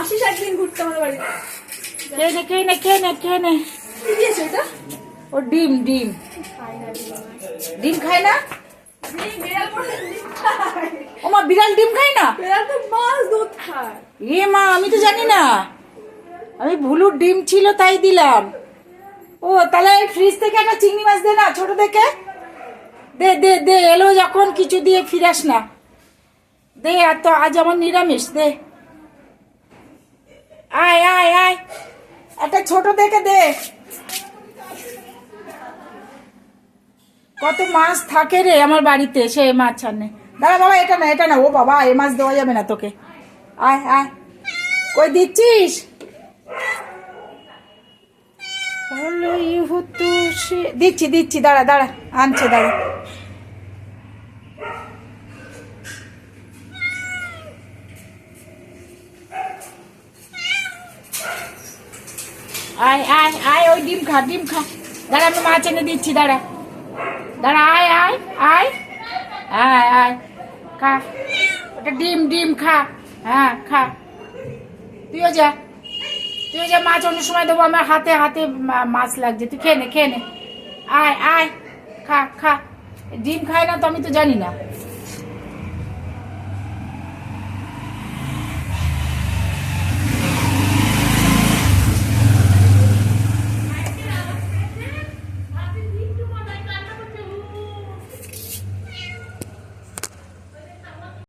আসিস একদিন ঘুরতে আমাদের বাড়িতে। খেয়ে নে খেয়ে নে খেয়ে নে খেয়ে নে। কি দিয়েছে এটা ও ডিম ডিম। ডিম খায় না? বিড়াল ডিম বিড়াল খায় না? বিড়াল তো মাছ দুধ খায়। এ মা আমি তো জানি না। আমি ভুলুর ডিম ছিল তাই দিলাম। ও তাহলে ফ্রিজ থেকে একটা চিংড়ি মাছ দে না ছোট থেকে দে দে দে এলো যখন কিছু দিয়ে ফিরাস না। দে আর তো আজ আমার নিরামিষ দে। আয় আয়। একটা ছোট দেখে দে। কত মাছ থাকে রে আমার বাড়িতে, সে মাছ ছাড়নে দাঁড়া, বাবা, এটা না এটা না। ও বাবা, এ মাছ দেওয়া যাবে না তোকে। আয় আয়। কই দিচ্ছিস? দিচ্ছি দিচ্ছি, দাঁড়া দাঁড়া, আনছে, দাঁড়া। আয় আয় আয়, ওই ডিম খা ডিম খা। দাঁড়া, আমি মাছ এনে দিচ্ছি, দাঁড়া। দাঁড়া, আয় আয় আয়। আয় আয়, খা। ওটা ডিম ডিম খা। হ্যাঁ খা। তুইও যা। তুইও যা, মাছ অন্য সময় দেবো, আমার হাতে হাতে মাছ লাগছে। তুই খেয়ে নে খেয়ে নে। আয় আয়, খা খা। ডিম খায় না তো, আমি তো জানি না।